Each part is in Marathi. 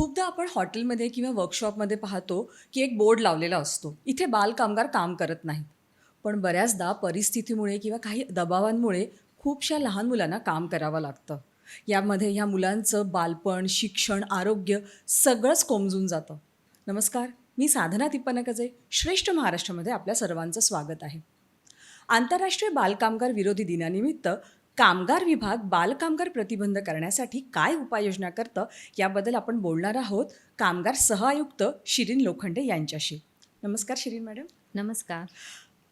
खूपदा आपण हॉटेलमध्ये किंवा वर्कशॉपमध्ये पाहतो की एक बोर्ड लावलेला असतो. इथे बालकामगार काम करत नाहीत. पण बऱ्याचदा परिस्थितीमुळे किंवा काही दबावांमुळे खूपशा लहान मुलांना काम करावं लागतं. यामध्ये ह्या मुलांचं बालपण शिक्षण आरोग्य सगळंच कोमजून जातं. नमस्कार मी साधना तिप्पनकजे श्रेष्ठ महाराष्ट्रामध्ये आपल्या सर्वांचं स्वागत आहे. आंतरराष्ट्रीय बालकामगार विरोधी दिनानिमित्त कामगार विभाग बालकामगार प्रतिबंध करण्यासाठी काय उपाययोजना करतं याबद्दल आपण बोलणार आहोत कामगार सहआयुक्त शिरीन लोखंडे यांच्याशी. नमस्कार शिरीन मॅडम. नमस्कार.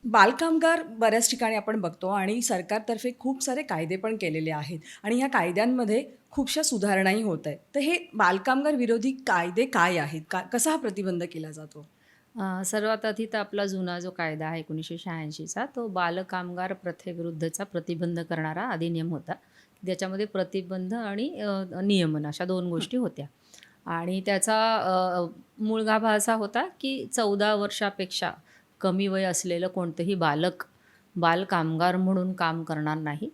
बालकामगार बऱ्याच ठिकाणी आपण बघतो आणि सरकारतर्फे खूप सारे कायदे पण केलेले आहेत आणि ह्या कायद्यांमध्ये खूपशा सुधारणाही होत आहेत. तर हे बालकामगार विरोधी कायदे काय आहेत? का कसा हा प्रतिबंध केला जातो? अ, सर्वात आधी तर आपला जुना जो कायदा आहे एकोणीसशे शहाऐंशीचा तो बालकामगार प्रथेविरुद्धचा प्रतिबंध करणारा अधिनियम होता. त्याच्यामध्ये प्रतिबंध आणि अ, नियमन अशा दोन गोष्टी होत्या. आणि त्याचा अ, मूळ गाभा असा होता की चौदा वर्षापेक्षा कमी वय असलेलं कोणतंही बालक बालकामगार म्हणून काम करणार नाही.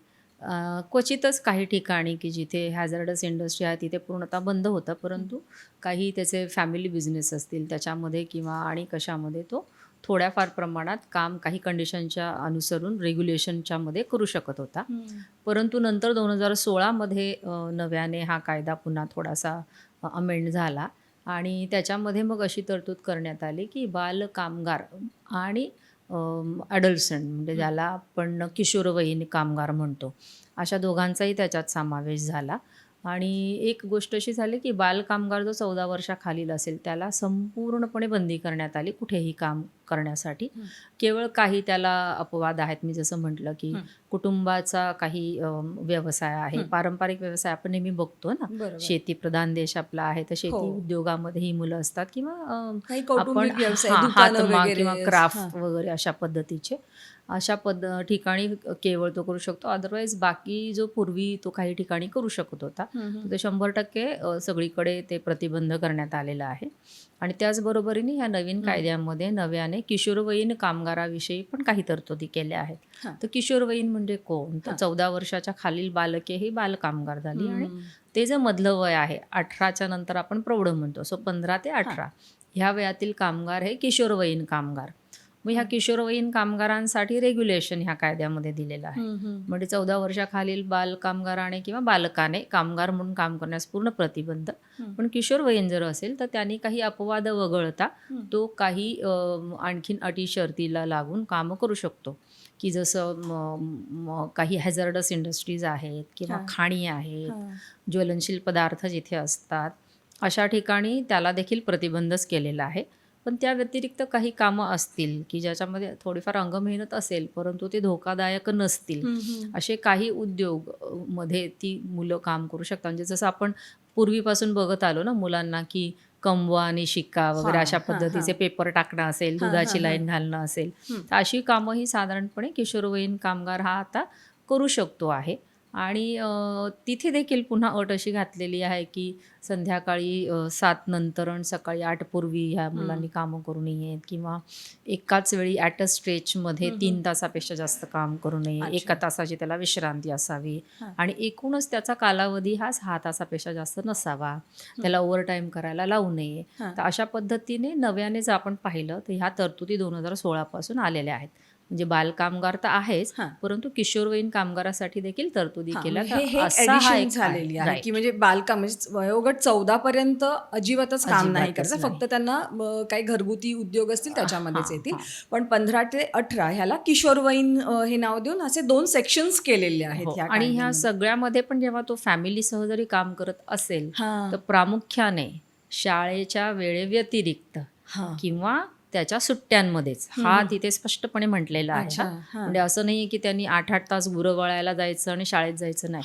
क्वचितच काही ठिकाणी की जिथे हॅझर्डस इंडस्ट्री आहे तिथे पूर्णतः बंद होतं. परंतु काही त्याचे फॅमिली बिझनेस असतील त्याच्यामध्ये किंवा आणि कशामध्ये तो थोड्याफार प्रमाणात काम काही कंडिशनच्या अनुसरून रेग्युलेशनच्या मध्ये करू शकत होता. परंतु नंतर दोन हजार सोळामध्ये नव्याने हा कायदा पुन्हा थोडासा अमेंड झाला. आणि त्याच्यामध्ये मग अशी तरतूद करण्यात आली की बाल कामगार आणि ॲडल्संट म्हणजे ज्याला आपण किशोरवयीन कामगार म्हणतो. अशा दोघांचाही त्याच्यात समावेश झाला. आणि एक गोष्ट अशी झाली की बालकामगार जो चौदा वर्षाखालील असेल त्याला संपूर्णपणे बंदी करण्यात आली कुठेही काम करण्यासाठी. केवळ काही त्याला अपवाद आहेत मी जसं म्हटलं की. कुटुंबाचा काही व्यवसाय आहे. पारंपरिक व्यवसाय आपण नेहमी बघतो ना बरोबर शेतीप्रधान देश आपला आहे तर शेती हो. उद्योगामध्ये ही मुलं असतात किंवा आपण हातमाग किंवा. क्राफ्ट वगैरे अशा पद्धतीचे अशा पद ठिकाणी केवळ तो करू शकतो अदरवाईज बाकी जो पूर्वी तो काही ठिकाणी करू शकत होता. तर ते शंभर टक्के सगळीकडे ते प्रतिबंध करण्यात आलेलं आहे आणि त्याचबरोबरीने ह्या नवीन. कायद्यामध्ये नव्याने किशोरवयीन कामगाराविषयी पण काही तरतुदी केल्या आहेत. तर किशोरवयीन म्हणजे कोण तर. चौदा वर्षाच्या खालील बालके ही बालकामगार झाली आणि. ते जे मधलं वय आहे अठराच्या नंतर आपण प्रौढ म्हणतो सो पंधरा ते अठरा ह्या वयातील कामगार हे किशोरवयीन कामगार मग ह्या हं. किशोरवयीन कामगारांसाठी रेग्युलेशन ह्या कायद्यामध्ये दिलेलं आहे. म्हणजे चौदा वर्षाखालील बाल कामगाराने किंवा बालकाने कामगार म्हणून काम करण्यास पूर्ण प्रतिबंध. पण किशोरवयीन जर असेल तर त्यांनी काही अपवाद वगळता. तो काही आणखीन अटी शर्तीला लागून कामं करू शकतो की जसं काही हॅझर्डस इंडस्ट्रीज आहेत किंवा. खाणी आहेत. ज्वलनशील पदार्थ जिथे असतात अशा ठिकाणी त्याला देखील प्रतिबंधच केलेला आहे पण त्या व्यतिरिक्त काही कामं असतील की ज्याच्यामध्ये थोडीफार अंगमेहनत असेल परंतु ते धोकादायक नसतील. असे काही उद्योगमध्ये ती मुलं काम करू शकतात म्हणजे जसं आपण पूर्वीपासून बघत आलो ना मुलांना की कंबवा आणि शिक्का वगैरे अशा पद्धतीचे. पेपर टाकणं असेल दुधाची लाईन घालणं असेल. तर अशी कामं ही साधारणपणे किशोरवयीन कामगार हा आता करू शकतो आहे आणि तिथे देखील पुन्हा अट अशी घातलेली आहे की संध्याकाळी सात नंतर आणि सकाळी आठ पूर्वी ह्या मुलांनी कामं करू नयेत किंवा एकाच वेळी ॲट अ स्ट्रेचमध्ये तीन. तासापेक्षा जास्त काम करू नये. एका तासाची त्याला विश्रांती असावी. आणि एकूणच त्याचा कालावधी हा सहा तासापेक्षा जास्त नसावा त्याला ओव्हर टाईम करायला लावू नये. तर अशा पद्धतीने नव्याने जर आपण पाहिलं तर ह्या तरतुदी दोन हजार सोळापासून आलेल्या आहेत म्हणजे बालकामगार तर आहेच. परंतु किशोरवयीन कामगारासाठी देखील तरतुदी केल्या म्हणजे झालेली आहे. की म्हणजे बालकाम म्हणजे वयोगट चौदा पर्यंत अजिबातच काम नाही करायचं. फक्त त्यांना काही घरगुती उद्योग असतील त्याच्यामध्येच येतील. पण पंधरा ते अठरा ह्याला किशोरवयीन हे नाव देऊन असे दोन सेक्शन्स केलेले आहेत हो. आणि ह्या. सगळ्यामध्ये पण जेव्हा तो फॅमिलीसह जरी काम करत असेल तर प्रामुख्याने शाळेच्या वेळेव्यतिरिक्त. किंवा त्याच्या सुट्ट्यांमध्येच. हा तिथे स्पष्टपणे म्हटलेला आहे अच्छा. म्हणजे असं नाही की त्यांनी आठ आठ तास गुरं वळायला जायचं आणि शाळेत जायचं नाही.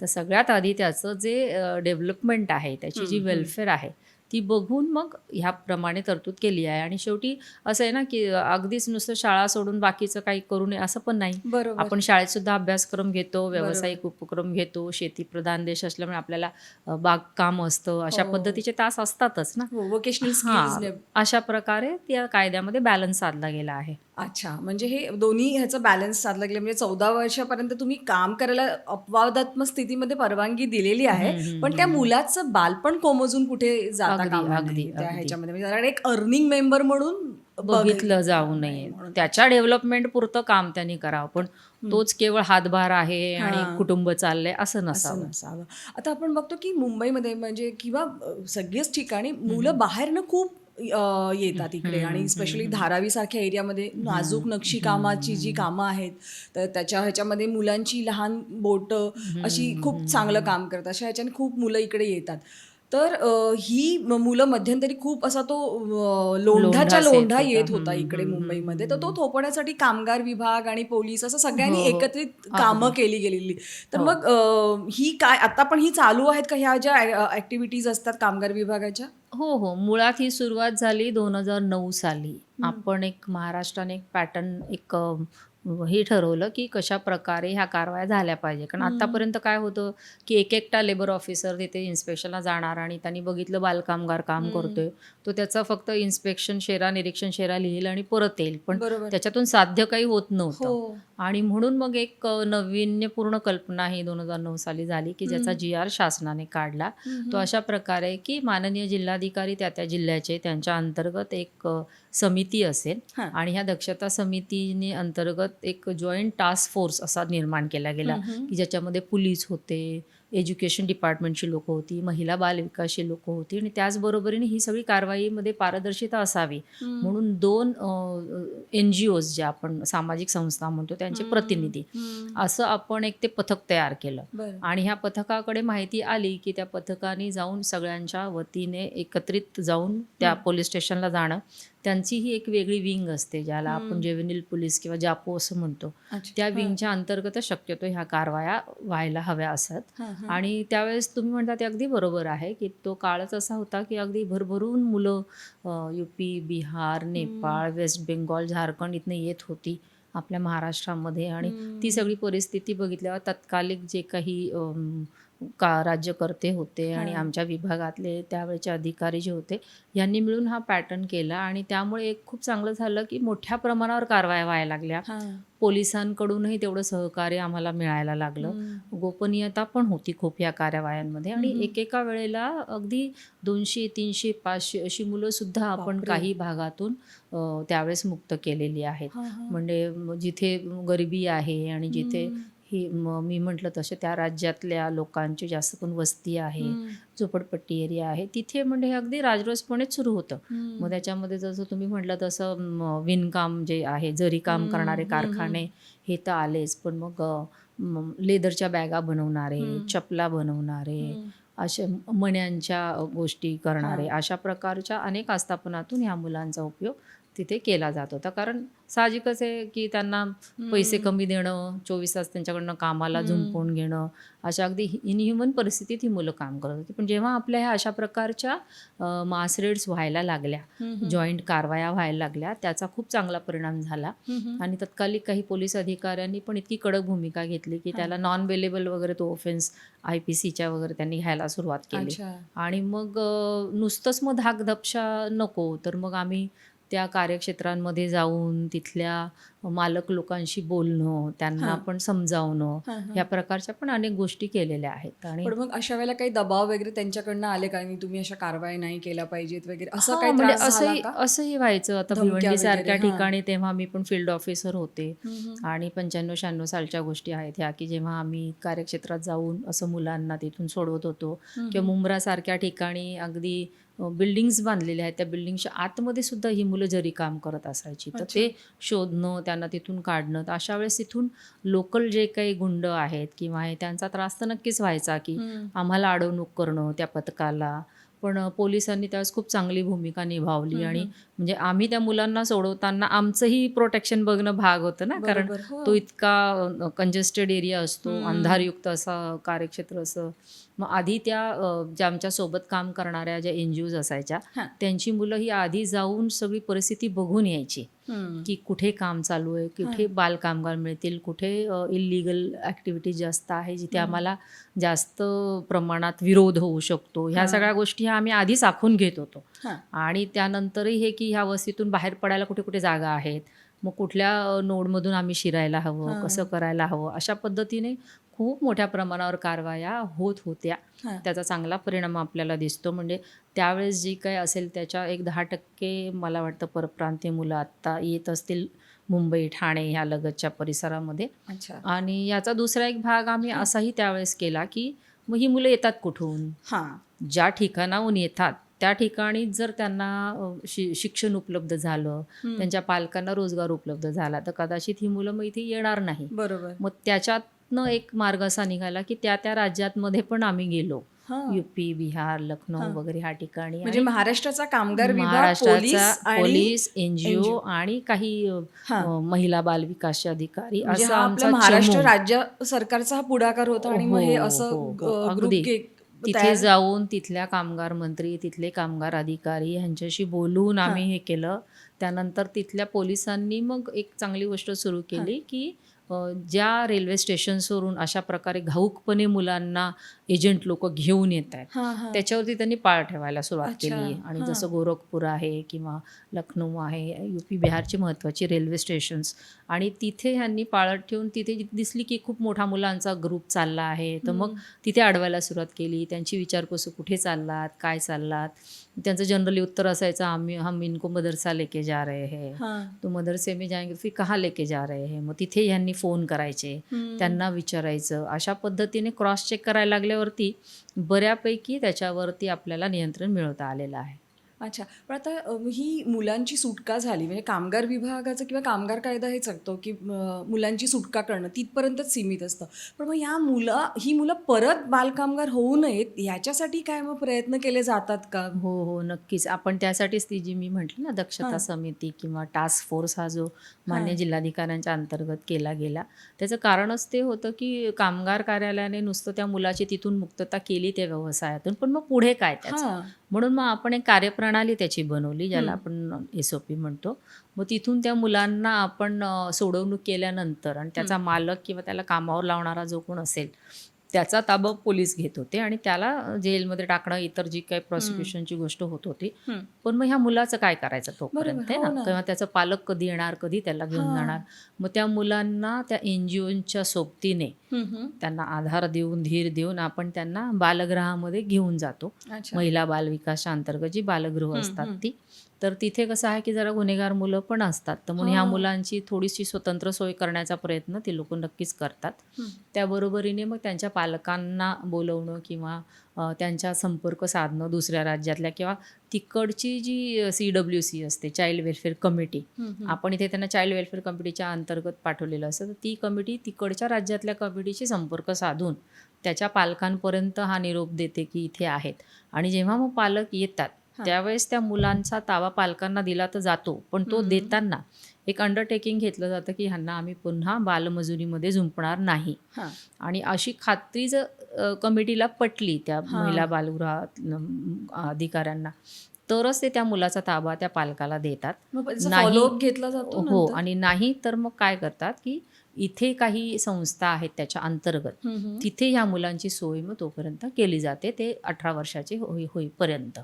तर सगळ्यात आधी त्याचं जे डेव्हलपमेंट आहे त्याची जी वेलफेअर आहे ती बघून मग ह्याप्रमाणे तरतूद केली आहे. आणि शेवटी असं आहे ना की अगदीच नुसतं शाळा सोडून बाकीचं काही करू नये असं पण नाही. बरोबर. आपण शाळेत सुद्धा अभ्यासक्रम घेतो व्यावसायिक उपक्रम घेतो शेतीप्रधान देश असल्यामुळे आपल्याला बागकाम असतं. अशा हो. पद्धतीचे तास असतातच ना. वोकेशनल हां. अशा प्रकारे त्या कायद्यामध्ये बॅलन्स साधला गेला आहे. अच्छा म्हणजे हे दोन्ही ह्याचं बॅलन्स साधलं गेलं म्हणजे चौदा वर्षापर्यंत तुम्ही काम करायला अपवादात्मक स्थितीमध्ये परवानगी दिलेली आहे पण त्या मुलाचं बालपण कोमजून कुठे जाता अगदी, कामा अगदी, नये त्या अगदी. ह्याच्यामध्ये. म्हणजे कारण एक अर्निंग मेंबर म्हणून बघ- बघितलं जाऊ नये. म्हणून. त्याच्या डेव्हलपमेंट पुरतं काम त्यांनी करावं पण तोच केवळ हातभार आहे हां. आणि कुटुंब चाललंय असं असं नसावं. नसावं. आता आपण बघतो की मुंबईमध्ये म्हणजे किंवा अ, सगळ्याच ठिकाणी मुलं बाहेरनं खूप येतात इकडे. आणि स्पेशली धारावी सारख्या एरियामध्ये नाजूक नक्षीकामाची जी कामं आहेत. तर त्याच्या ह्याच्यामध्ये मुलांची लहान बोटं अशी खूप चांगलं काम करतात. अशा ह्याच्याने खूप मुलं इकडे येतात. तर ही मुलं मध्यंतरी खूप असा तो लोंढाच्या लोंढा. येत होता इकडे मुंबईमध्ये. तर तो थोपवण्यासाठी कामगार विभाग आणि पोलीस असं सगळ्यांनी हो, हो. एकत्रित कामं केली गेलेली. तर मग अ, ही काय आता पण ही चालू आहेत का ह्या ज्या ऍक्टिव्हिटीज असतात कामगार विभागाच्या? हो हो. मुळात ही सुरुवात झाली दोन हजार नऊ साली. आपण एक महाराष्ट्राने एक पॅटर्न एक हे ठरवलं की कशा प्रकारे ह्या कारवाया झाल्या पाहिजे कारण आतापर्यंत काय होतं की एक एकटा लेबर ऑफिसर तिथे इन्स्पेक्शनला जाणार आणि त्यांनी बघितलं बालकामगार काम करतोय तो त्याचा फक्त इन्स्पेक्शन शेरा निरीक्षण शेरा लिहिल आणि परत येईल. पण त्याच्यातून साध्य काही होत नव्हतं. हो. आणि म्हणून मग एक नाविन्यपूर्ण कल्पना ही दोन हजार नऊ साली झाली की ज्याचा जी आर शासनाने काढला. तो अशा प्रकारे की माननीय जिल्हाधिकारी त्या त्या जिल्ह्याचे त्यांच्या अंतर्गत एक समिती असेल हां. आणि ह्या दक्षता समितीने अंतर्गत एक जॉईंट टास्क फोर्स असा निर्माण केला गेला की ज्याच्यामध्ये पोलीस होते एज्युकेशन डिपार्टमेंटची लोकं होती महिला बाल विकासची लोकं होती आणि त्याचबरोबरीने ही सगळी कारवाईमध्ये पारदर्शिता असावी म्हणून दोन एन जी ओज जे आपण सामाजिक संस्था म्हणतो त्यांचे प्रतिनिधी. असं आपण एक ते पथक तयार केलं. आणि ह्या पथकाकडे माहिती आली की त्या पथकाने जाऊन सगळ्यांच्या वतीने एकत्रित जाऊन त्या पोलीस स्टेशनला जाणं त्यांची ही एक वेगळी विंग असते ज्याला आपण जेव्हनिल पोलीस किंवा जापो असं म्हणतो. त्या विंगच्या अंतर्गत शक्यतो ह्या कारवाया व्हायला हव्या असत. आणि त्यावेळेस तुम्ही म्हणता ते अगदी बरोबर आहे की तो काळच असा होता की अगदी भरभरून मुलं U P Bihar Nepal West Bengal Jharkhand इथनं येत होती आपल्या महाराष्ट्रामध्ये आणि ती सगळी परिस्थिती बघितल्यावर तत्कालिक जे काही का राज्यकर्ते होते आणि हां. आमच्या विभागातले त्यावेळेचे अधिकारी जे होते यांनी मिळून हा पॅटर्न केला आणि त्यामुळे एक खूप चांगलं झालं की मोठ्या प्रमाणावर कारवाया व्हायला लागल्या हां. पोलिसांकडूनही तेवढं सहकार्य आम्हाला मिळायला लागलं हम्म. गोपनीयता पण होती खूप या कारवायांमध्ये आणि हम्म. एकेका वेळेला अगदी दोनशे तीनशे पाचशे अशी मुलं सुद्धा आपण बापरे. काही भागातून अ, त्यावेळेस मुक्त केलेली आहेत हां, हां. म्हणजे जिथे गरिबी आहे आणि जिथे हम्म. ही म- म्हटलं तसे त्या राज्यातल्या लोकांची जास्त पण वस्ती आहे. झोपडपट्टी एरिया आहे तिथे म्हणजे हे अगदी राजरोसपणेच सुरू होतं. मग त्याच्यामध्ये जसं तुम्ही म्हटलं तसं विणकाम जे आहे जरी काम करणारे कारखाने हे तर आलेच पण मग लेदरच्या बॅगा बनवणारे. चपला बनवणारे. अशा मण्यांच्या गोष्टी करणारे अशा प्रकारच्या अनेक आस्थापनातून ह्या मुलांचा उपयोग तिथे केला जात होता. कारण साहजिकच आहे की त्यांना पैसे कमी देणं चोवीस तास त्यांच्याकडनं कामाला झुंपून घेणं अशा अगदी इनह्युमन परिस्थितीत ही मुलं काम करत होती. पण जेव्हा आपल्या ह्या अशा प्रकारच्या मास रेड्स व्हायला लागल्या. जॉईंट कारवाया व्हायला लागल्या त्याचा खूप चांगला परिणाम झाला. आणि तत्कालिक काही पोलीस अधिकाऱ्यांनी पण इतकी कडक भूमिका घेतली की त्याला नॉन बेलेबल वगैरे तो ऑफेन्स आय पी सीच्या वगैरे त्यांनी घ्यायला सुरुवात केली. आणि मग नुसतंच मग धाकधपशा नको तर मग आम्ही त्या कार्यक्षेत्रांमध्ये जाऊन तिथल्या मालक लोकांशी बोलणं त्यांना हां. पण समजावणं हां, हां. ह्या प्रकारच्या पण अनेक गोष्टी केलेल्या आहेत आणि पण मग अशा वेळेला काही दबाव वगैरे त्यांच्याकडनं आले का तुम्ही अशा कारवाई नाही केल्या पाहिजेत वगैरे असं हा, काही म्हणजे त्रास झाला असंही का असंही व्हायचं आता धमक्या भिवंडी सारख्या वगैरे, हां. ठिकाणी तेव्हा मी पण फील्ड ऑफिसर होते हम्म. आणि पंच्याण्णव शहाण्णव सालच्या गोष्टी आहेत ह्या की जेव्हा आम्ही कार्यक्षेत्रात जाऊन असं मुलांना तिथून सोडवत होतो किंवा मुंब्रासारख्या ठिकाणी अगदी बिल्डिंग्स बांधलेल्या आहेत त्या बिल्डिंगच्या आतमध्ये सुद्धा ही मुलं जरी काम करत असायची तर. ते शोधणं त्यांना तिथून काढणं तर अशा वेळेस तिथून लोकल जे काही गुंड आहेत किंवा हे त्यांचा त्रास तर नक्कीच व्हायचा की. आम्हाला अडवणूक करणं त्या पथकाला पण पोलिसांनी त्यावेळेस खूप चांगली भूमिका निभावली आणि म्हणजे आम्ही त्या मुलांना सोडवताना आमचंही प्रोटेक्शन बघणं भाग होतं ना कारण हो. तो इतका कंजेस्टेड एरिया असतो. अंधारयुक्त असा कार्यक्षेत्र असं मग आधी त्या ज्या आमच्यासोबत काम करणाऱ्या ज्या एन जी ओज असायच्या. त्यांची मुलं ही आधी जाऊन सगळी परिस्थिती बघून यायची. की कुठे काम चालू आहे कुठे बाल कामगार मिळतील कुठे इलिगल ॲक्टिव्हिटी जास्त आहे जिथे आम्हाला जास्त प्रमाणात विरोध होऊ शकतो ह्या. सगळ्या गोष्टी ह्या आम्ही आधीच आखून घेत होतो. आणि त्यानंतरही हे की ह्या वस्तीतून बाहेर पडायला कुठे कुठे जागा आहेत मग कुठल्या नोडमधून आम्ही शिरायला हवं. कसं करायला हवं अशा पद्धतीने खूप मोठ्या प्रमाणावर कारवाया होत होत्या. त्याचा चांगला परिणाम आपल्याला दिसतो म्हणजे त्यावेळेस जी काही असेल त्याच्या एक दहा टक्के मला वाटतं परप्रांतीय मुलं आत्ता येत असतील मुंबई ठाणे ह्या लगतच्या परिसरामध्ये आणि याचा दुसरा एक भाग आम्ही. असाही त्यावेळेस केला की मग ही मुलं येतात कुठून हां ज्या ठिकाणाहून येतात त्या ठिकाणी जर त्यांना शि शिक्षण उपलब्ध झालं हं. त्यांच्या पालकांना रोजगार उपलब्ध झाला तर कदाचित ही मुलं मग इथे येणार नाही बरोबर मग त्याच्यातनं एक मार्ग असा निघाला की त्या त्या राज्यातमध्ये पण आम्ही गेलो हां. युपी बिहार लखनौ हां. वगैरे ह्या ठिकाणी म्हणजे महाराष्ट्राचा कामगार महाराष्ट्राचा पोलीस एनजीओ. आणि काही हां. महिला बाल विकासचे अधिकारी म्हणजे असं हा महाराष्ट्र. राज्य सरकारचा हा पुढाकार होता आणि मग हे हो, असं तिथे जाऊन तिथल्या कामगार मंत्री तिथले कामगार अधिकारी ह्यांच्याशी बोलून आम्ही हे. केलं. त्यानंतर तिथल्या पोलिसांनी मग एक चांगली गोष्ट सुरू केली की ज्या रेल्वे स्टेशन्सवरून अशा प्रकारे घाऊकपणे मुलांना एजंट लोक घेऊन येत आहेत. त्याच्यावरती त्यांनी पाळ ठेवायला सुरुवात केली आणि हां. जसं गोरखपूर आहे किंवा लखनौ आहे युपी बिहारची महत्त्वाची रेल्वे स्टेशन्स. आणि तिथे ह्यांनी पाळत ठेवून तिथे दिसली की खूप मोठा मुलांचा ग्रुप चालला आहे तर मग. तिथे अडवायला सुरुवात केली. त्यांची विचारपूस कुठे चाललात काय चाललात? त्यांचं जनरली उत्तर असायचं आम्ही हम इनको मदरसा लेके जा रहे हैं. तो मदरसे में जाएंगे फिर कहाँ लेके जा रहे हैं? मग तिथे ह्यांनी फोन करायचे. त्यांना विचारायचं. अशा पद्धतीने क्रॉस चेक करायला केल्यावरती बऱ्यापैकी त्याच्यावरती आपल्याला नियंत्रण मिळवता आलेलं आहे. अच्छा. पण आता अ, ही मुलांची सुटका झाली म्हणजे कामगार विभागाचं किंवा कामगार कायदा हे सांगतो की अ, मुलांची सुटका करणं तिथपर्यंतच सीमित असतं. पण मग या मुलं ही मुलं परत बालकामगार होऊ नयेत याच्यासाठी काय मग प्रयत्न केले जातात का? हो हो नक्कीच. आपण त्यासाठीच ती जी मी म्हटली ना दक्षता हां. समिती किंवा टास्क फोर्स हा जो मान्य हां. जिल्हाधिकाऱ्यांच्या अंतर्गत केला गेला त्याचं कारणच ते होतं की कामगार कार्यालयाने नुसतं त्या मुलाची तिथून मुक्तता केली त्या व्यवसायातून पण मग पुढे काय त्याचं? हां. म्हणून मग आपण एक कार्यप्रणाली त्याची बनवली ज्याला. आपण एस ओ पी म्हणतो मग तिथून त्या मुलांना आपण सोडवणूक केल्यानंतर आणि त्याचा मालक किंवा त्याला कामावर लावणारा जो कोण असेल त्याचा ताबा पोलीस घेत होते आणि त्याला जेलमध्ये टाकणं इतर जी काही प्रॉसिक्युशनची गोष्ट होत होती हं. पण मग ह्या मुलाचं काय करायचं तोपर्यंत हो ना ना. किंवा त्याचं पालक कधी येणार कधी त्याला घेऊन हां. जाणार मग त्या मुलांना त्या एन जी ओच्या सोबतीने हं, हं. त्यांना आधार देऊन धीर देऊन आपण त्यांना बालगृहामध्ये घेऊन जातो महिला बाल विकासच्या अंतर्गत जी बालगृह हं, असतात हं. ती तर तिथे कसं आहे की जरा गुन्हेगार मुलं पण असतात तर म्हणून ह्या हां. मुलांची थोडीशी स्वतंत्र सोय करण्याचा प्रयत्न ते लोक नक्कीच करतात. त्याबरोबरीने मग त्यांच्या पालकांना बोलवणं किंवा त्यांच्या संपर्क साधणं दुसऱ्या राज्यातल्या किंवा तिकडची जी सी डब्ल्यू सी असते चाइल्ड वेलफेअर कमिटी. आपण इथे त्यांना चाइल्ड वेलफेअर कमिटीच्या अंतर्गत पाठवलेलं असतं तर ती कमिटी तिकडच्या राज्यातल्या कमिटीशी संपर्क साधून त्याच्या पालकांपर्यंत हा निरोप देते की इथे आहेत आणि जेव्हा मग पालक येतात. त्यावेळेस त्या मुलांचा ताबा पालकांना दिला तर जातो पण तो. देताना एक अंडरटेकिंग घेतलं जातं की ह्यांना आम्ही पुन्हा बालमजुरीमध्ये झुंपणार नाही. आणि अशी खात्री जर कमिटीला पटली त्या. महिला बालगृहात अधिकाऱ्यांना तरच ते त्या मुलाचा ताबा त्या पालकाला देतात नाही. घेतला जातो हो? आणि नाही तर मग काय करतात की इथे काही संस्था आहेत त्याच्या अंतर्गत. तिथे ह्या मुलांची सोय मग तोपर्यंत केली जाते ते अठरा वर्षाचे होई होईपर्यंत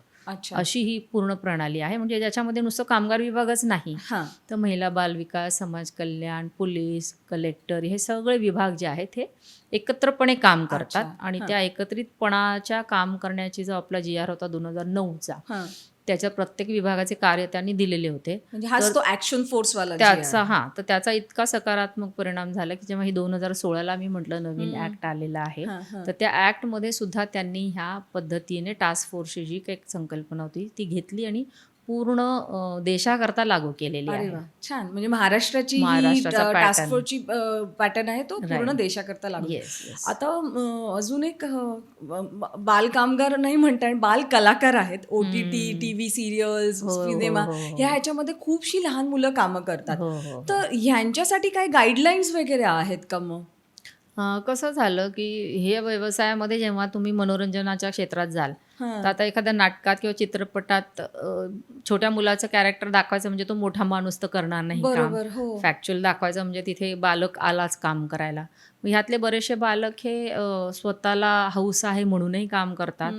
अशी ही पूर्ण प्रणाली आहे. म्हणजे ज्याच्यामध्ये नुसतं कामगार विभागच नाही. तर महिला बाल विकास समाज कल्याण पोलीस कलेक्टर हे सगळे विभाग जे आहेत हे एकत्रपणे काम करतात. आणि. त्या एकत्रितपणाच्या काम करण्याची जो आपला जी आर होता दोन हजार नऊचा त्याच्या प्रत्येक विभागाचे कार्य त्यांनी दिलेले होते म्हणजे हाच तो ऍक्शन फोर्स वाला. त्याचा हा तर त्याचा इतका सकारात्मक परिणाम झाला की जेव्हा ही दोन हजार सोळाला मी म्हटलं नवीन. ऍक्ट आलेला आहे. तर त्या ऍक्टमध्ये सुद्धा त्यांनी ह्या पद्धतीने टास्क फोर्सची जी काही संकल्पना होती ती घेतली आणि पूर्ण देशाकरता लागू केलेली अरे आहे वा छान म्हणजे महाराष्ट्राची महाराष्ट्राचा टास्क pattern. फोर्सची पॅटर्न आहे तो पूर्ण Right. देशाकरता लागू आता अं, अजून एक बाल कामगार नाही म्हणता बाल कलाकार आहेत O T T. T V serials हो, हो, सिनेमा हो, हो. ह्या ह्याच्यामध्ये खूपशी लहान मुलं कामं करतात हो हो तर ह्यांच्यासाठी काही गाईडलाईन्स वगैरे आहेत का मग अं, कसं झालं की हे व्यवसायामध्ये जेव्हा तुम्ही मनोरंजनाच्या क्षेत्रात जाल हां. तर आता एखाद्या नाटकात किंवा चित्रपटात छोट्या मुलाचं कॅरेक्टर दाखवायचं म्हणजे तो मोठा माणूस तर करणार नाही काम. बरोबर हो. फॅक्च्युअल दाखवायचं म्हणजे तिथे बालक आलाच काम करायला. ह्यातले बरेचसे बालक हे स्वतःला हौस आहे म्हणूनही काम करतात.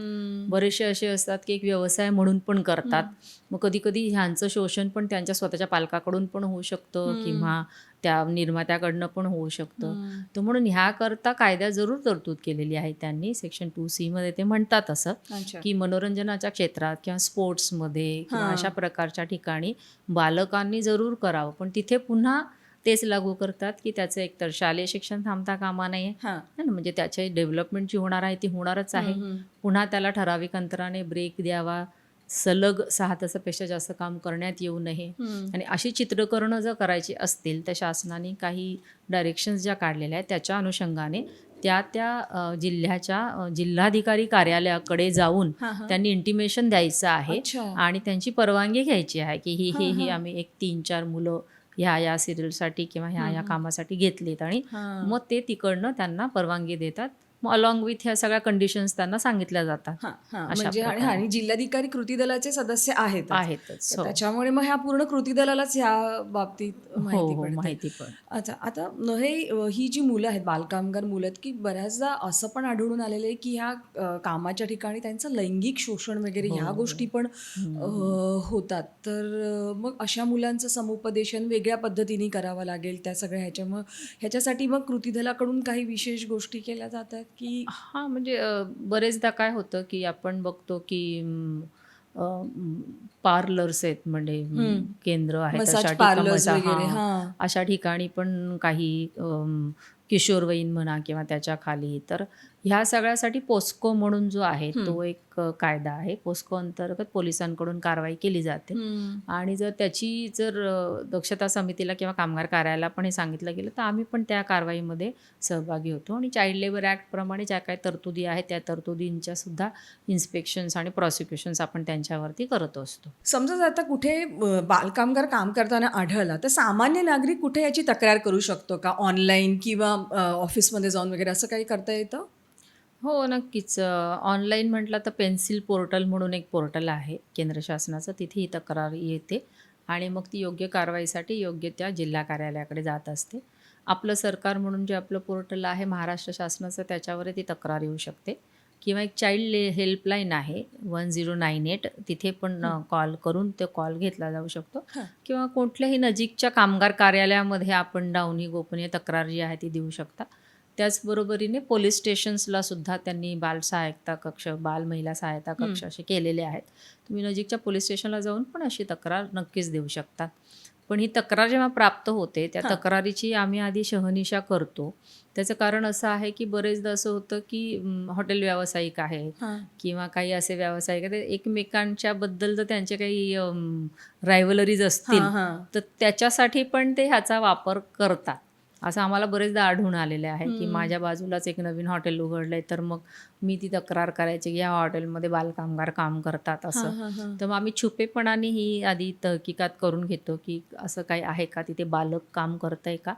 बरेचसे असे असतात की एक व्यवसाय म्हणून पण करतात. मग कधी कधी ह्यांचं शोषण पण त्यांच्या स्वतःच्या पालकाकडून पण होऊ शकतं. किंवा त्या निर्मात्याकडनं पण होऊ शकतं. तर म्हणून ह्याकरता कायद्यात जरूर तरतूद केलेली आहे त्यांनी. सेक्शन टू सी मध्ये ते म्हणतात असं की मनोरंजनाच्या क्षेत्रात किंवा स्पोर्ट्समध्ये किंवा. अशा प्रकारच्या ठिकाणी बालकांनी जरूर करावं. पण तिथे पुन्हा तेच लागू करतात की त्याचं एकतर शालेय शिक्षण थांबता कामा नये. म्हणजे त्याची डेव्हलपमेंट जी होणार आहे ती होणारच आहे. पुन्हा त्याला ठराविक अंतराने ब्रेक द्यावा. सलग सहा तासापेक्षा जास्त काम करण्यात येऊ नये. आणि अशी चित्रकरणं जर करायची असतील तर शासनाने काही डायरेक्शन्स ज्या काढलेल्या आहेत त्याच्या अनुषंगाने त्या त्या जिल्ह्याच्या जिल्हाधिकारी कार्यालयाकडे जाऊन. त्यांनी इंटिमेशन द्यायचं आहे आणि त्यांची परवानगी घ्यायची आहे की ही ही हां. आम्ही एक तीन चार मुलं ह्या या सिरियलसाठी किंवा ह्या या. कामासाठी घेतलीत आणि. मग ते तिकडनं त्यांना परवानगी देतात मग अलॉंग विथ ह्या सगळ्या कंडिशन्स त्यांना सांगितल्या जातात. म्हणजे आणि जिल्हाधिकारी कृती दलाचे सदस्य आहेत. आहेतच हो. त्याच्यामुळे मग ह्या पूर्ण कृती दलालाच ह्या बाबतीत हो माहिती हो माहिती पण अच्छा आता हे ही जी मुलं आहेत बालकामगार मुलं आहेत की बऱ्याचदा असं पण आढळून आलेलं आहे की ह्या कामाच्या ठिकाणी त्यांचं लैंगिक शोषण वगैरे ह्या. गोष्टी पण होतात. तर मग अशा मुलांचं समुपदेशन वेगळ्या पद्धतीने करावं लागेल त्या सगळ्या ह्याच्या मग ह्याच्यासाठी मग कृती दलाकडून काही विशेष गोष्टी केल्या जातात की हा म्हणजे अ, बरेचदा काय होतं की आपण बघतो की पार्लर्स आहेत म्हणजे हम्म. केंद्र आहेत मसाज अशा ठिकाणी पार्लर्स मसा- वगैरे हा. हां अशा ठिकाणी पण काही अम, किशोरवयीन म्हणा किंवा त्याच्याखाली तर ह्या सगळ्यासाठी पोस्को म्हणून जो आहे. तो एक कायदा आहे. पोस्को अंतर्गत पोलिसांकडून कारवाई केली जाते. आणि जर त्याची जर दक्षता समितीला किंवा कामगार कार्यालयाला पण हे सांगितलं गेलं तर आम्ही पण त्या कारवाईमध्ये सहभागी होतो. आणि चाइल्ड लेबर ॲक्टप्रमाणे ज्या काही तरतुदी आहेत त्या तरतुदींच्या सुद्धा इन्स्पेक्शन्स आणि प्रॉसिक्युशन्स आपण त्यांच्यावरती करत असतो. समजा जर आता कुठे बालकामगार काम करताना आढळला तर सामान्य नागरिक कुठे याची तक्रार करू शकतो का? ऑनलाईन किंवा ऑफिसमध्ये जाऊन वगैरे असं काही करता येतं? हो नक्कीच. ऑनलाईन म्हटलं तर पेन्सिल पोर्टल म्हणून एक पोर्टल आहे केंद्र शासनाचं. तिथे ही तक्रार येते आणि मग ती योग्य कारवाईसाठी योग्य त्या जिल्हा कार्यालयाकडे जात असते. आपलं सरकार म्हणून जे आपलं पोर्टल आहे महाराष्ट्र शासनाचं त्याच्यावर ती तक्रार येऊ शकते. किंवा एक चाइल्ड हेल्पलाईन आहे वन झिरो नाईन एट तिथे पण कॉल करून ते कॉल घेतला जाऊ शकतो. हां. किंवा कुठल्याही नजीकच्या कामगार कार्यालयामध्ये आपण जाऊन ही गोपनीय तक्रार जी आहे ती देऊ शकता. त्याचबरोबरीने पोलीस स्टेशन्सला सुद्धा त्यांनी बाल सहायता कक्ष बाल महिला सहायता कक्ष असे केलेले आहेत. तुम्ही नजीकच्या पोलीस स्टेशनला जाऊन पण अशी तक्रार नक्कीच देऊ शकता. पण ही तक्रार जेव्हा प्राप्त होते त्या. तक्रारीची आम्ही आधी शहनिशा करतो. त्याचं कारण असं आहे की बरेचदा असं होतं की हॉटेल व्यावसायिक आहेत हां. किंवा काही असे व्यावसायिक आहेत एकमेकांच्या बद्दल जर त्यांचे काही रायव्हलरीज असतील तर त्याच्यासाठी पण ते ह्याचा वापर करतात. असं आम्हाला बरेचदा आढळून आलेले आहे की. माझ्या बाजूलाच एक नवीन हॉटेल उघडलंय तर मग मी ती तक्रार करायची की या हॉटेलमध्ये बालकामगार काम करतात असं. तर मग आम्ही छुपेपणाने ही आधी तहकीकात करून घेतो की असं काही आहे का तिथे बालक काम करत आहे का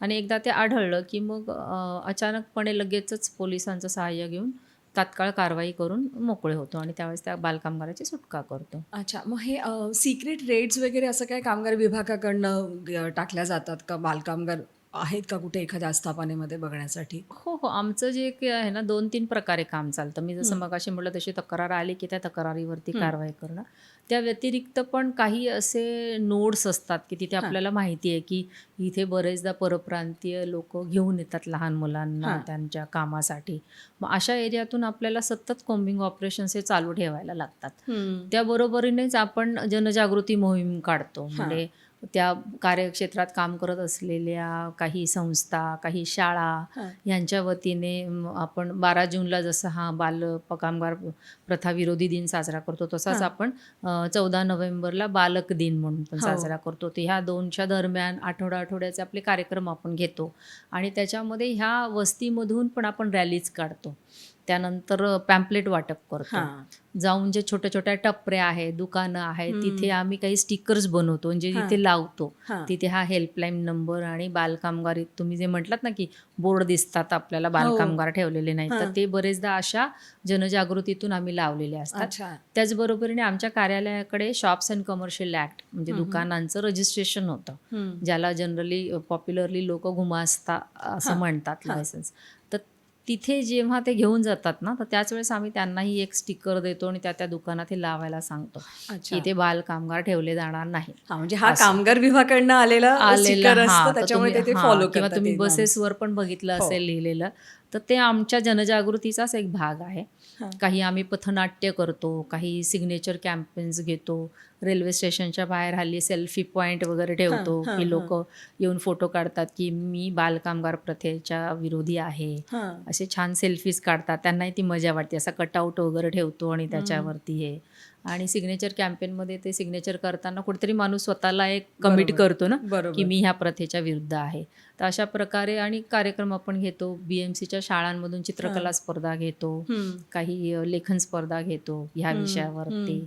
आणि एकदा ते आढळलं की मग अचानकपणे लगेचच पोलिसांचं सहाय्य घेऊन तात्काळ कारवाई करून मोकळे होतो आणि त्यावेळेस त्या बालकामगाराची सुटका करतो अच्छा मग हे सिक्रेट रेड्स वगैरे असं काय कामगार विभागाकडनं टाकल्या जातात का बालकामगार आहेत का कुठे एखाद्या आस्थापनेमध्ये बघण्यासाठी? हो हो. आमचं जे काही आहे ना दोन तीन प्रकारे काम चालतं. मी जसं हं. मगाशी म्हटलं तशी तक्रार आली की त्या तक्रारीवरती. कारवाई करणं. त्या व्यतिरिक्त पण काही असे नोड्स असतात की तिथे. आपल्याला माहिती आहे की इथे बरेचदा परप्रांतीय लोक घेऊन येतात लहान मुलांना. त्यांच्या कामासाठी. मग अशा एरियातून आपल्याला सतत कोम्बिंग ऑपरेशन्स हे चालू ठेवायला लागतात. त्याबरोबरीनेच आपण जनजागृती मोहीम काढतो. म्हणजे त्या कार्यक्षेत्रात काम करत असलेल्या काही संस्था काही शाळा. यांच्या वतीने आपण बारा जूनला जसं हा बाल कामगार प्रथा विरोधी दिन साजरा करतो तसाच. आपण चौदा नोव्हेंबरला बालक दिन म्हणून पण हो. साजरा करतो तर ह्या दोनच्या दरम्यान आठवडा आठवड्याचे आपले कार्यक्रम आपण घेतो आणि त्याच्यामध्ये ह्या वस्तीमधून पण आपण रॅलीज काढतो त्यानंतर पॅम्पलेट वाटप करतो हां जाऊन जे छोट्या छोट्या टपऱ्या आहेत दुकानं आहेत. तिथे आम्ही काही स्टिकर्स बनवतो म्हणजे हां. तिथे लावतो हां तिथे हा हेल्पलाईन नंबर आणि बालकामगार तुम्ही जे म्हटलात ना की बोर्ड दिसतात आपल्याला बालकामगार ठेवलेले नाहीत तर हां. ते बरेचदा अशा जनजागृतीतून आम्ही लावलेले असतात त्याचबरोबरीने आमच्या कार्यालयाकडे शॉप्स अँड कमर्शियल ऍक्ट म्हणजे. दुकानांचं रजिस्ट्रेशन होतं. ज्याला जनरली पॉप्युलरली लोक गुमास्ता असं हां, म्हणतात हां. लायसन्स तिथे जेव्हा ते घेऊन जातात ना तर त्याच वेळेस आम्ही त्यांनाही एक स्टिकर देतो आणि त्या त्या दुकानात हे लावायला सांगतो इथे बाल कामगार ठेवले जाणार नाही म्हणजे हा. कामगार विभागाकडनं आलेला आलेलं त्याच्यामुळे फॉलो किंवा तुम्ही. बसेसवर पण बघितलं हो. असेल लिहिलेलं तर ते आमच्या जनजागृतीचाच एक भाग आहे. काही आम्ही पथनाट्य करतो काही सिग्नेचर कॅम्पेन्स घेतो रेल्वे स्टेशनच्या बाहेर हल्ली सेल्फी पॉईंट वगैरे ठेवतो की. लोक येऊन फोटो काढतात की मी बालकामगार प्रथेच्या विरोधी आहे. असे छान सेल्फीज काढतात. त्यांनाही ती मजा वाटते. असा कटआउट वगैरे ठेवतो आणि त्याच्यावरती हे. आणि सिग्नेचर कॅम्पेनमध्ये ते सिग्नेचर करताना कुठेतरी माणूस स्वतःला एक कमिट. करतो ना की मी ह्या प्रथेच्या विरुद्ध आहे तर अशा प्रकारे आणि कार्यक्रम आपण घेतो बी एम सीच्या शाळांमधून चित्रकला. स्पर्धा घेतो. काही लेखन स्पर्धा घेतो ह्या विषयावरती.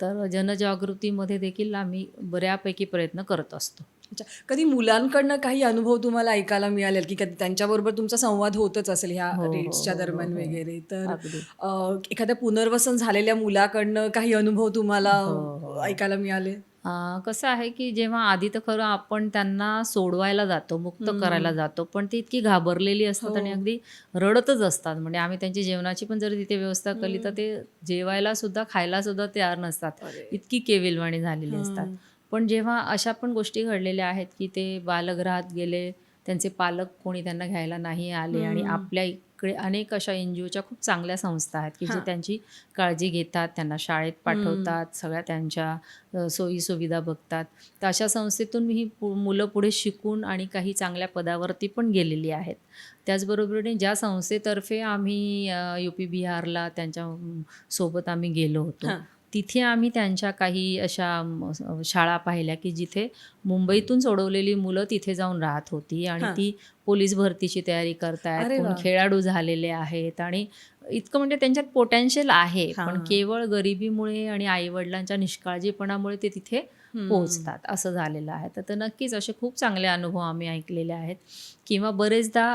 तर जनजागृतीमध्ये देखील आम्ही बऱ्यापैकी प्रयत्न करत असतो अच्छा कधी मुलांकडनं काही अनुभव तुम्हाला ऐकायला मिळाले की कधी त्यांच्याबरोबर तुमचा संवाद होतच असेल ह्या हो, हो, रेट्सच्या हो, दरम्यान हो, हो. वगैरे तर अ, एखाद्या पुनर्वसन झालेल्या मुलाकडनं काही अनुभव तुम्हाला हो, हो. ऐकायला मिळाले अं, कसं आहे की जेव्हा आधी तर खरं आपण त्यांना सोडवायला जातो मुक्त हम्म. करायला जातो पण ती इतकी घाबरलेली असतात हो. आणि अगदी रडतच असतात म्हणजे आम्ही त्यांची जेवणाची पण जर तिथे व्यवस्था केली तर हम्म. ते जेवायला सुद्धा खायला सुद्धा तयार नसतात अरे. इतकी केविलवाणी झालेली असतात हम्म. पण जेव्हा अशा पण गोष्टी घडलेल्या आहेत की ते बालगृहात गेले त्यांचे पालक कोणी त्यांना घ्यायला नाही आले आणि. आपल्या इकडे अनेक अशा एन जी ओच्या खूप चांगल्या संस्था आहेत की जे. त्यांची काळजी घेतात त्यांना शाळेत पाठवतात सगळ्या त्यांच्या अ, सोयीसुविधा बघतात तर अशा संस्थेतून ही मुलं पुढे शिकून आणि काही चांगल्या पदावरती पण गेलेली आहेत त्याचबरोबरीने ज्या संस्थेतर्फे आम्ही यू पी बिहारला त्यांच्यासोबत आम्ही गेलो होतो. तिथे आम्ही त्यांच्या काही अशा शाळा पाहिल्या की जिथे मुंबईतून सोडवलेली मुलं तिथे जाऊन राहत होती आणि. ती पोलीस भरतीची तयारी करतायत. खेळाडू झालेले आहेत आणि इतकं म्हणजे त्यांच्यात पोटेन्शियल आहे पण. केवळ गरिबीमुळे आणि आईवडिलांच्या निष्काळजीपणामुळे ते तिथे. पोहोचतात. असं झालेलं आहे. तर- नक्कीच असे खूप चांगले अनुभव आम्ही ऐकलेले आहेत. किंवा बरेचदा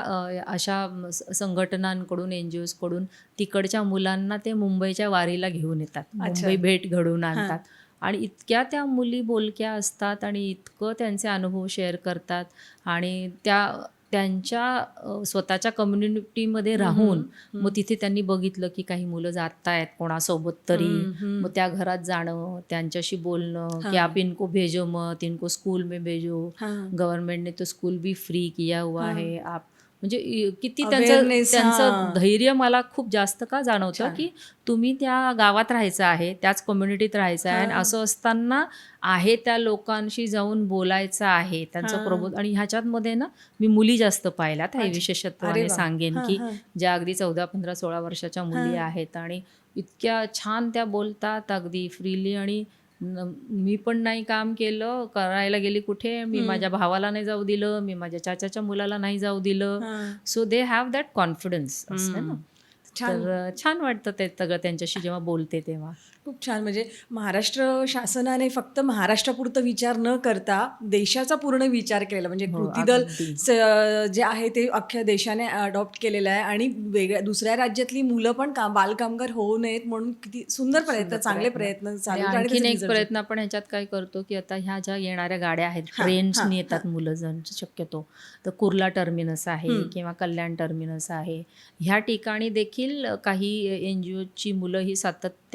अशा संघटनांकडून एन जी ओजकडून तिकडच्या मुलांना ते मुंबईच्या वारीला घेऊन येतात. मुंबई भेट घडवून. आणतात. आणि इतक्या त्या मुली बोलक्या असतात आणि इतकं त्यांचे अनुभव शेअर करतात. आणि त्या त्यांच्या स्वतःच्या कम्युनिटीमध्ये राहून. मग तिथे त्यांनी बघितलं की काही मुलं जात आहेत कोणासोबत तरी. मग त्या घरात जाणं त्यांच्याशी बोलणं की. आप इनको भेजो मत इनको स्कूल में भेजो. गवर्नमेंट ने तो स्कूल भी फ्री किया हुआ. है आप म्हणजे किती त्यांचं त्यांचं. धैर्य मला खूप जास्त का जाणवतं. की तुम्ही त्या गावात राहायचं आहे त्याच कम्युनिटीत राहायचं आहे आणि. असं असताना आहे त्या लोकांशी जाऊन बोलायचं आहे त्यांचं. प्रबोध आणि ह्याच्यामध्ये ना मी मुली जास्त पाहिल्यात हे विशेषत्वाने. सांगेन की. ज्या अगदी चौदा पंधरा सोळा वर्षाच्या मुली. आहेत आणि इतक्या छान त्या बोलतात अगदी फ्रीली आणि न- मी पण नाही काम केलं करायला गेली कुठे मी हम्म. माझ्या भावाला नाही जाऊ दिलं मी माझ्या चाचाच्या मुलाला नाही जाऊ दिलं हां. So they have that confidence असतं ना हम्म. छान तर अ, छान वाटतं ते सगळं त्यांच्याशी जेव्हा बोलते तेव्हा खूप छान. म्हणजे महाराष्ट्र शासनाने फक्त महाराष्ट्रापुरतं विचार न करता देशाचा पूर्ण विचार केलेला. म्हणजे हो, कृती दल जे आहे ते अख्ख्या देशाने अडॉप्ट केलेलं आहे आणि वेगळ्या दुसऱ्या राज्यातली मुलं पण का बालकामगार होऊ नयेत म्हणून किती सुंदर प्रयत्न चांगले प्रयत्न. आणखीन एक प्रयत्न आपण ह्याच्यात काय करतो की आता ह्या ज्या येणाऱ्या गाड्या आहेत ट्रेन्सनी येतात मुलं जण शक्यतो. तर कुर्ला टर्मिनस आहे. किंवा कल्याण टर्मिनस आहे. ह्या ठिकाणी देखील काही एन जी ओची मुलं ही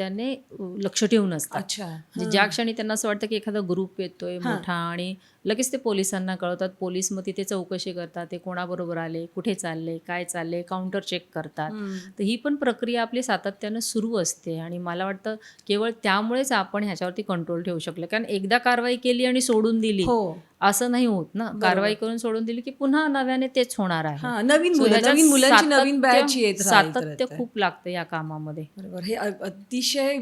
सातत्याने लक्ष ठेवून असतात अच्छा म्हणजे. ज्या क्षणी त्यांना असं वाटतं की एखादा ग्रुप येतोय. मोठा आणि लगेच ते पोलिसांना कळवतात पोलीस मग तिथे चौकशी करतात ते कोणाबरोबर आले कुठे चालले काय चालले काउंटर चेक करतात. तर ही पण प्रक्रिया आपली सातत्यानं सुरू असते आणि मला वाटतं केवळ त्यामुळेच आपण ह्याच्यावरती कंट्रोल ठेवू शकलो कारण एकदा कारवाई केली आणि सोडून दिली हो असं नाही होत ना. कारवाई करून सोडून दिली की पुन्हा नव्याने तेच होणार आहे. हा नवीन नवीन मुलांची नवीन बॅच येत सातत्य. खूप लागतं या कामामध्ये. बरोबर. हे अतिशय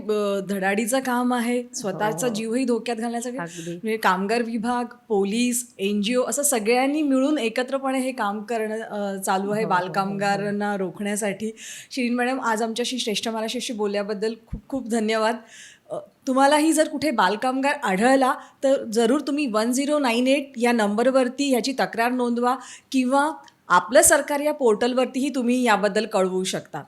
धडाडीचं काम आहे. स्वतःचा हो. जीवही धोक्यात घालण्यासाठी. म्हणजे कामगार विभाग पोलीस एन जी ओ असं सगळ्यांनी मिळून एकत्रपणे हे काम करणं चालू आहे हो, हो, बालकामगारांना रोखण्यासाठी. शिरीन मॅडम आज आमच्याशी श्रेष्ठ महाराष्ट्राशी बोलल्याबद्दल खूप खूप धन्यवाद. तुम्हालाही जर कुठे बालकामगार आढळला तर जरूर तुम्ही वन झिरो नाईन एट या नंबरवरती ह्याची तक्रार नोंदवा किंवा आपलं सरकार या पोर्टलवरतीही तुम्ही याबद्दल कळवू शकता.